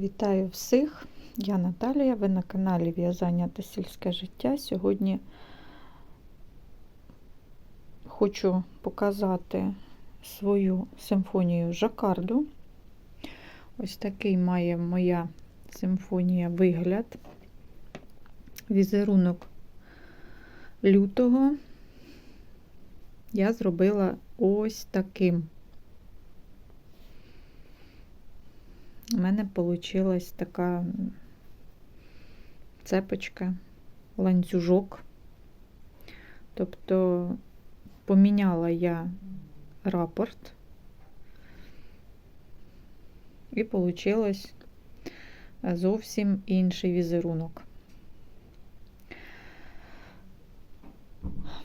Вітаю всіх! Я Наталія, ви на каналі В'язання та сільське життя. Сьогодні хочу показати свою симфонію Жакарду. Ось такий має моя симфонія вигляд. Візерунок лютого я зробила ось таким. У мене вийшла така цепочка, ланцюжок. Тобто поміняла я рапорт і вийшло зовсім інший візерунок.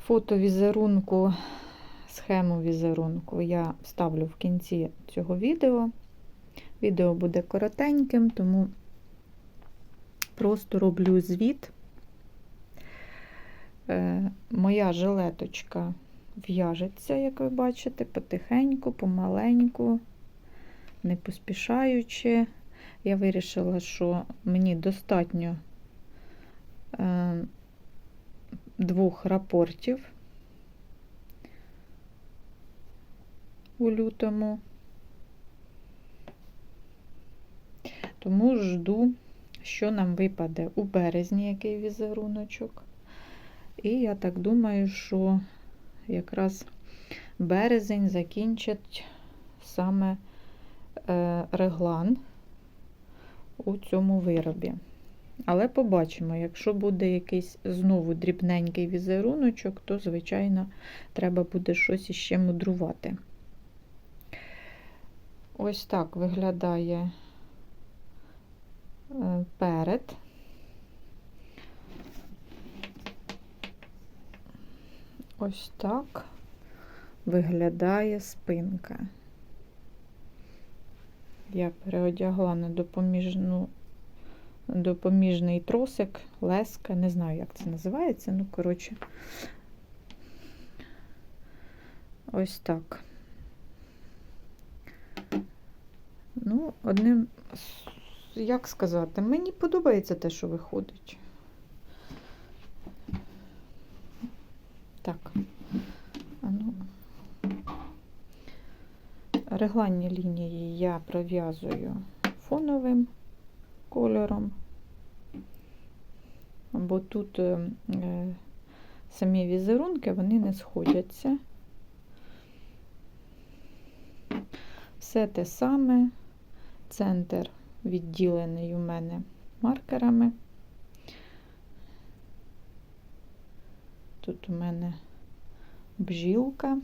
Фото візерунку, схему візерунку я вставлю в кінці цього відео. Відео буде коротеньким, тому просто роблю звіт. Е, моя жилеточка в'яжеться, як ви бачите, потихеньку, помаленьку, не поспішаючи. Я вирішила, що мені достатньо е, двох рапортів у лютому. Тому жду, що нам випаде у березні який візеруночок. І я так думаю, що якраз березень закінчить саме е, реглан у цьому виробі. Але побачимо, якщо буде якийсь знову дрібненький візеруночок, то, звичайно, треба буде щось іще мудрувати. Ось так виглядає перед. Ось так виглядає спинка. Я переодягла на допоміжну, допоміжний тросик, леска, не знаю, як це називається, ну, коротше, ось так. Ну, одним як сказати, мені подобається те, що виходить. Так. А ну. Регланні лінії я пров'язую фоновим кольором, бо тут е, самі візерунки вони не сходяться. Все те саме, центр відділений у мене маркерами. Тут у мене бжілка.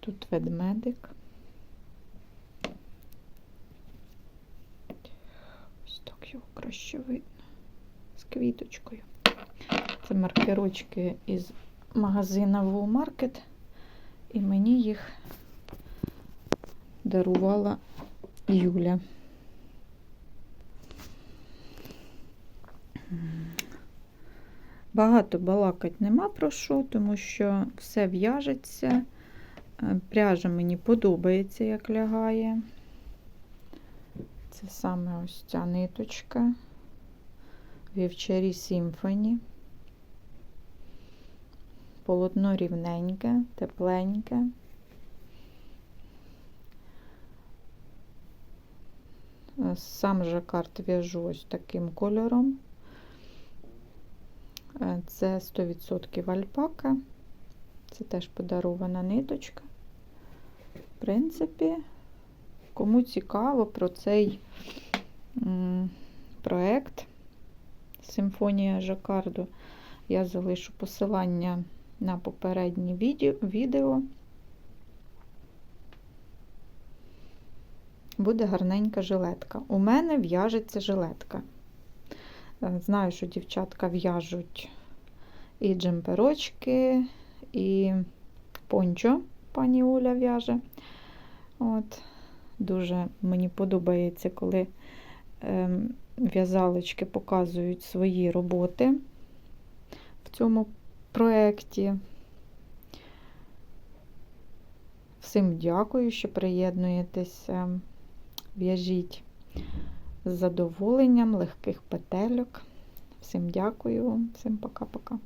Тут ведмедик. Ось так його краще видно з квіточкою. Це маркерочки із магазина Woolmarket і мені їх дарувала Юля. Багато балакать нема про що, тому що все в'яжеться. Е, пряжа мені подобається, як лягає. Це саме ось ця ниточка Вівчарі Сімфоні полотно рівненьке, тепленьке. Сам жакард в'яжу ось таким кольором. Це 100% альпака. Це теж подарована ниточка. В принципі, кому цікаво про цей проект Симфонія Жакарду, я залишу посилання на попереднє відео. Буде гарненька жилетка. У мене в'яжеться жилетка. Е, знаю, що дівчатка в'яжуть і джемперочки, і пончо, пані Оля в'яже. От, Дуже мені подобається, коли е, в'язалочки показують свої роботи в цьому проєкті. Всім дякую, що приєднуєтеся. В'яжіть з задоволенням легких петельок. Всім дякую, всім пока-пока.